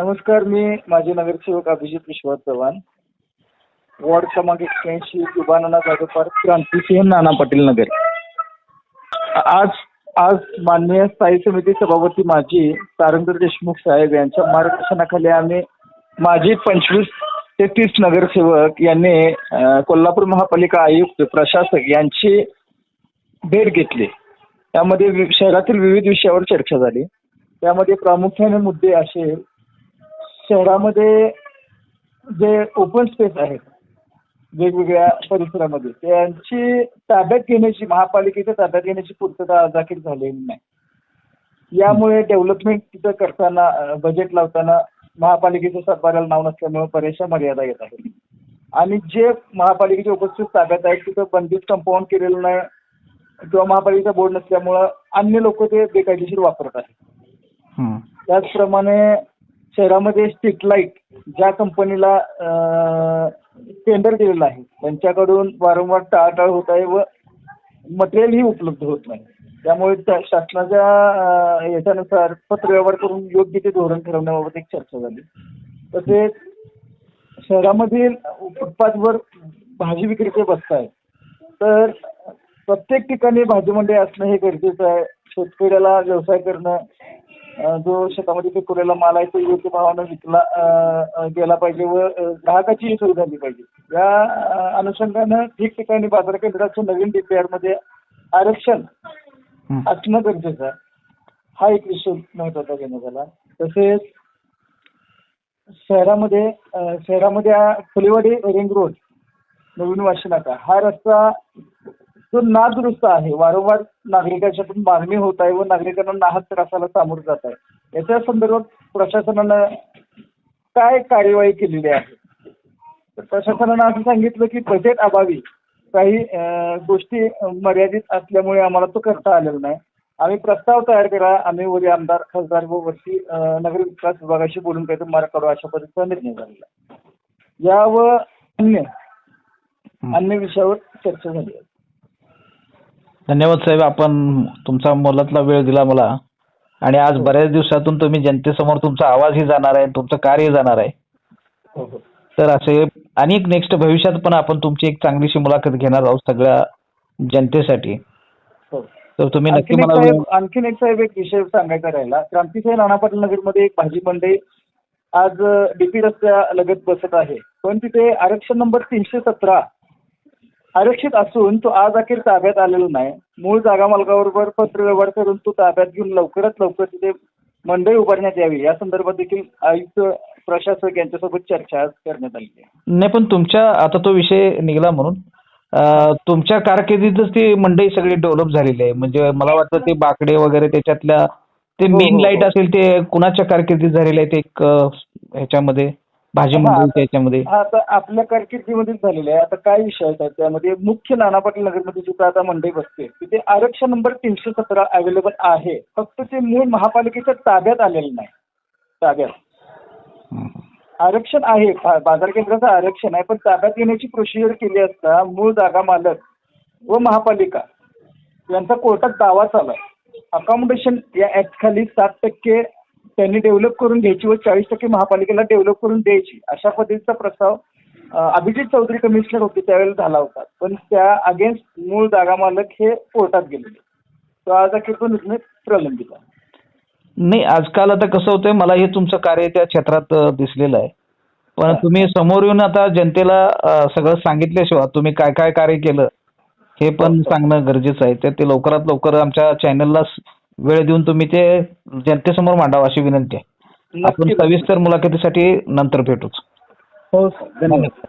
नमस्कार मी माजी नगरसेवक अभिजित विश्वास चव्हाण. वॉर्ड क्रमांक एक्क्याऐंशी युवा नाना जाधव पार्क नाना पाटील नगर. आज आज माननीय स्थायी समिती सभापती माजी तारंगर देशमुख साहेब यांच्या मार्गदर्शनाखाली आम्ही माजी पंचवीस ते तीस नगरसेवक यांनी कोल्हापूर महापालिका आयुक्त प्रशासक यांची भेट घेतली. त्यामध्ये शहरातील विविध विषयावर चर्चा झाली. त्यामध्ये प्रामुख्याने मुद्दे असे शहरामध्ये जे ओपन स्पेस आहेत वेगवेगळ्या परिसरामध्ये त्यांची ताब्यात घेण्याची महापालिकेच्या ताब्यात घेण्याची पूर्तता दाखल झालेली नाही. यामुळे डेव्हलपमेंट तिथं करताना बजेट लावताना महापालिकेच्या सातबाऱ्याला नाव नसल्यामुळे बऱ्याचशा मर्यादा येत आहेत. आणि जे महापालिकेच्या उपस्थित ताब्यात आहेत तिथं बंदिस्त कंपाऊंड केलेलं नाही किंवा महापालिकेचा बोर्ड नसल्यामुळं अन्य लोक ते बेकायदेशीर वापरत आहेत. त्याचप्रमाणे शहरामध्ये स्ट्रीट लाइट ज्या कंपनीला टेंडर दिलेलं आहे त्यांच्याकडून वारंवार टाळाटाळ होत आहे व मटेरियलही उपलब्ध होत नाही. त्यामुळे त्या शासनाच्या याच्यानुसार पत्रव्यवहार करून योग्य ते धोरण ठरवण्याबाबत एक चर्चा झाली. तसेच शहरामधील फुटपाथवर भाजी विक्रेते बसत आहेत तर प्रत्येक ठिकाणी भाजी मंडई असणं हे गरजेचं आहे. शेतकऱ्याला व्यवसाय करणं जो शेतामध्ये पिकवलेला माल आहे तो योग्य भावानं विकला गेला पाहिजे व अं, ग्राहकाचीही सोय झाली पाहिजे. या अनुषंगानं ठिकठिकाणी बाजार केंद्राचं नवीन DPR मध्ये आरक्षण. असणं गरजेचं आहे. हा एक विषय महत्त्वाचा घेण्यात आला. तसेच शहरामध्ये शहरामध्ये फुलेवाडी रिंग रोड नवीन वाशी नाका हा रस्ता जो नादुरुस्त आहे वारंवार नागरिकांच्यातून मागणी होत आहे व नागरिकांना नाहक त्रासाला सामोरं जात आहे याच्या संदर्भात प्रशासनानं काय कार्यवाही केलेली आहे प्रशासनानं असं सांगितलं की बजेट अभावी काही गोष्टी मर्यादित असल्यामुळे आम्हाला तो करता आलेला नाही आम्ही प्रस्ताव तयार करा आम्ही वरील आमदार खासदार व वरती नगर विकास विभागाशी बोलून काहीतरी मार्ग काढू अशा पद्धतीचा निर्णय झालेला. या व अन्य. अन्य विषयावर चर्चा झाली आहे धन्यवाद साहेब आपण तुमचा मोलातला वेळ दिला मला. आणि आज बऱ्याच दिवसातून तुम्ही जनतेसमोर तुमचा आवाजही जाणार आहे तुमचं कार्य जाणार आहे. हो हो. तर असे आणि एक नेक्स्ट भविष्यात पण आपण तुमची एक चांगलीशी मुलाखत घेणार आहोत सगळ्या जनतेसाठी. हो. तर तुम्ही नक्की मला आणखीन एक साहेब एक विषय सांगायचा राहिला. क्रांतिसिंह नाना पाटील नगरमध्ये एक भाजी मंडई आज डीपी रस्त्या लगत बसत आहे. पण तिथे आरक्षण नंबर तीनशे सतरा आरक्षित असून तो आज अखेर ताब्यात आलेला नाही. मूळ जागा मालकाबरोबर पत्र व्यवहार करून तो ताब्यात घेऊन लवकरात लवकर तिथे मंडई उभारण्यात यावी. या संदर्भात देखील आयुक्त प्रशासक यांच्यासोबत चर्चा करण्यात आली आहे. नाही पण तुमच्या आता तो विषय निघाला म्हणून तुमच्या कारकिर्दीतच ती मंडई सगळी डेव्हलप झालेली आहे. म्हणजे मला वाटतं ते बाकडे वगैरे त्याच्यातल्या ते हो, मेन हो, लाइट हो. असेल ते कुणाच्या कारकिर्दीत झालेले आहेत एक अं, ह्याच्यामध्ये? भाजी हा, मंडईच्या ह्याच्यामध्ये हा आता आपल्या कारकिर्दीमध्येच झालेलं आहे. आता काय विषय आहेत त्यामध्ये मुख्य नाना पाटील नगरमध्ये जिथं आता मंडई बसते तिथे आरक्षण नंबर तीनशे सतरा अवेलेबल आहे. फक्त ते मूळ महापालिकेच्या ताब्यात आलेलं नाही. ताब्यात. आरक्षण आहे. बाजार केंद्राचं आरक्षण आहे पण ताब्यात येण्याची प्रोसिजर केली असता मूळ जागा मालक व महापालिका यांचा कोर्टात दावा चालू आहे. अकॉमोडेशन या ऍक्ट खाली सात टक्के त्यांनी डेव्हलप करून घ्यायची व चाळीस टक्के महापालिकेला डेव्हलप करून द्यायची अशा पद्धतीचा प्रस्ताव अभिजित चौधरी कमिशनर होते त्यावेळेला झाला होता. पण त्या अगेन्स्ट मूळ जागा मालक हे कोर्टात गेलेले. तो आज अखेर तो निर्णय प्रलंबित आहे. नाही आजकाल आता कसं होतंय मला हे तुमचं कार्य त्या क्षेत्रात दिसलेलं आहे. पण. तुम्ही समोर येऊन आता जनतेला सगळं सांगितल्याशिवाय तुम्ही काय काय कार्य केलं हे पण. सांगणं गरजेचं आहे. तर ते लवकरात लवकर आमच्या चॅनलला वेळ देऊन तुम्ही ते जनतेसमोर मांडावं अशी विनंती आहे. आपण सविस्तर मुलाखतीसाठी नंतर भेटूच. हो धन्यवाद.